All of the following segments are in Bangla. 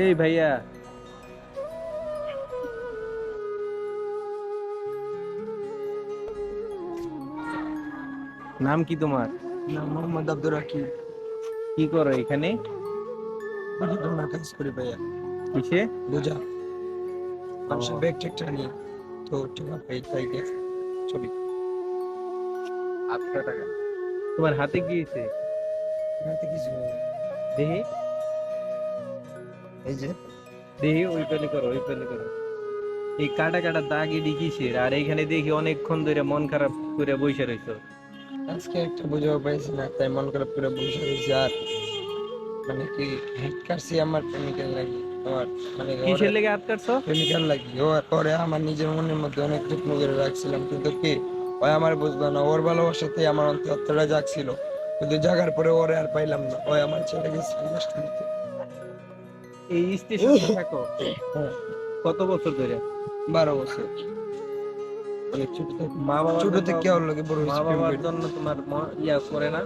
এই ভাইয়া। নাম কি তোমার? নাম মোহাম্মদ আব্দুর রাকিব। কি করো এখানে? বুঝি তোমার কাজ করি ভাইয়া। কিসে? বুঝা মানুষের ব্যাগ ট্যাগটা নিয়ে তো টাকা পাই তাই আটশো টাকা। তোমার হাতে কি হয়েছে? হাতে কিছু নেই। দেহি এই যে। দেহি ওই পেলে করো ওই পেলে করো। এই কাটা কাটা দাগ এডি কিসের আর এখানে দেখি অনেকক্ষণ ধরে মন খারাপ করে বসে রয়েছো আজকে একটা বুঝাও পাইছি না তাই মন খারাপ করে বসে রয়েছি আর মানে কি হেড কাটছি আমার প্রেমিকার লাগি আমার মানে কিসের লেগে হাত কাটছো? প্রেমিকার লাগি ও পরে আমার নিজের মনের মধ্যে অনেক যত্ন করে রাখছিলাম কিন্তু কি ওই আমার বুঝলো না ওর ভালোবাসাতে আমার অন্তরটা জাগছিল কিন্তু জাগার পরে ওরে আর পাইলাম না ওই আমার ছেলে গেছে কষ্ট নিতে। এই স্টেশনে থাকো কত বছর ধরে? বারো বছর। অনেক ছোট থেকে মা বাবা ছোট থেকে ওর বড় মা বাবার জন্য তোমার ইয়া করে না?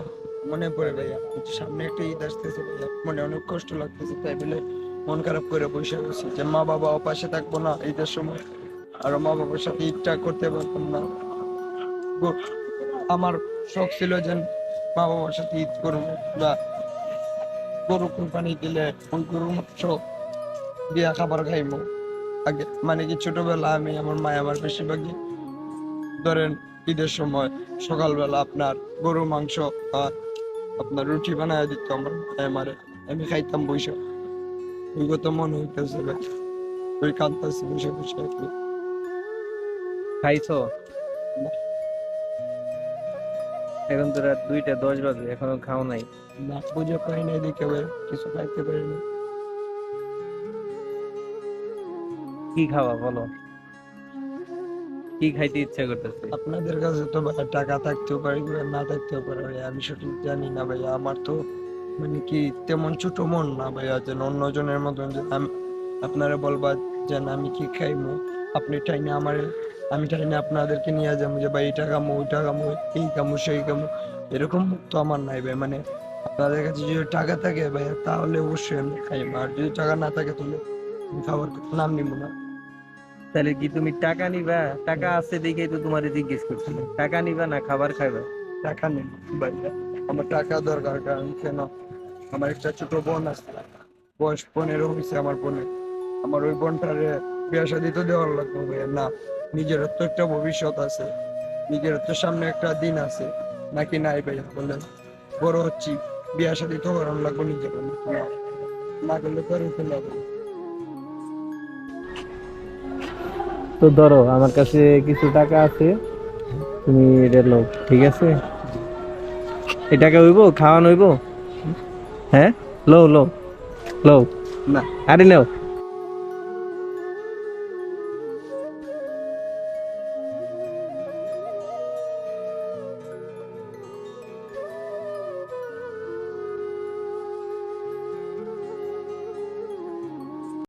মনে পড়ে ভাইয়া। সামনে একটা ঈদ আসতেছে ভাইয়া। মনে অনেক কষ্ট লাগতেছে তাই বলে মন খারাপ করে বসে রয়েছি যে মা বাবা পাশে থাকব না ঈদের সময়। আর মা বাবার সাথে ঈদটা করতে পারতাম না। আমার শখ ছিল যে মা বাবার সাথে ঈদ করব। বা গরু কোরবানি দিলে ওই গরুর মাংস দিয়া খাবার খাইবো আগে মানে কি ছোটবেলা আমি আমার মা আমার বেশিরভাগই ধরেন ঈদের সময় সকালবেলা আপনার গরু মাংস আর আপনার রুটি বানায় দিত আমার মায়ে মারে। আমি খাইতাম বসে ওই কথা মনে হইতেছে ওই কাঁদতেছি বসে বসে। খাইছো? এখন তো রাত দুইটা দশ বাজে এখনও খাও নাই। না নাই দেখে কিছু খাইতে পারি না। কি খাওয়া বলো? কি খাইতে ইচ্ছা করতেছে? আপনাদের কাছে তো ভাই টাকা থাকতেও পারে না থাকতেও পারে আমি সঠিক জানি না ভাই আমার তো মানে কি তেমন ছোট মন না ভাইয়া যেন অন্যজনের মতন যে আমি আপনারা বলবা যে আমি কি খাইমু আপনি টাইনে আমার আমি টাইনে আপনাদেরকে নিয়ে যাব যে ভাই এটা খামো ওইটা কামো এই কামো সেই কামো। এরকম তো আমার নাই ভাই মানে আপনাদের কাছে যদি টাকা থাকে ভাই তাহলে অবশ্যই আমি খাইবো। আর যদি টাকা না থাকে তাহলে আমি খাবার নাম নিবো না। তাহলে কি তুমি টাকা নিবা? টাকা আছে দেখেই তো তোমার জিজ্ঞেস করছি। টাকা নিবা না খাবার খাইবা? টাকা নেই ভাইয়া আমার টাকা দরকার কারণ কেন? আমার একটা ছোট বোন আছে বয়স পনেরো হয়েছে আমার বোনের। আমার ওই বোনটারে বিয়া শাদি তো দেওয়ার লাগবে ভাইয়া না। নিজের তো একটা ভবিষ্যৎ আছে। নিজের তো সামনে একটা দিন আছে। নাকি নাই ভাইয়া বললেন বড় হচ্ছি বিয়া শাদি তো করার লাগবে নিজের না? করলে তো হতে লাগবে। তো ধরো আমার কাছে কিছু টাকা আছে তুমি এটা লো ঠিক আছে? এই টাকা হইব খাওয়ানো হইব? হ্যাঁ? লো লো লো না। আরে নাও।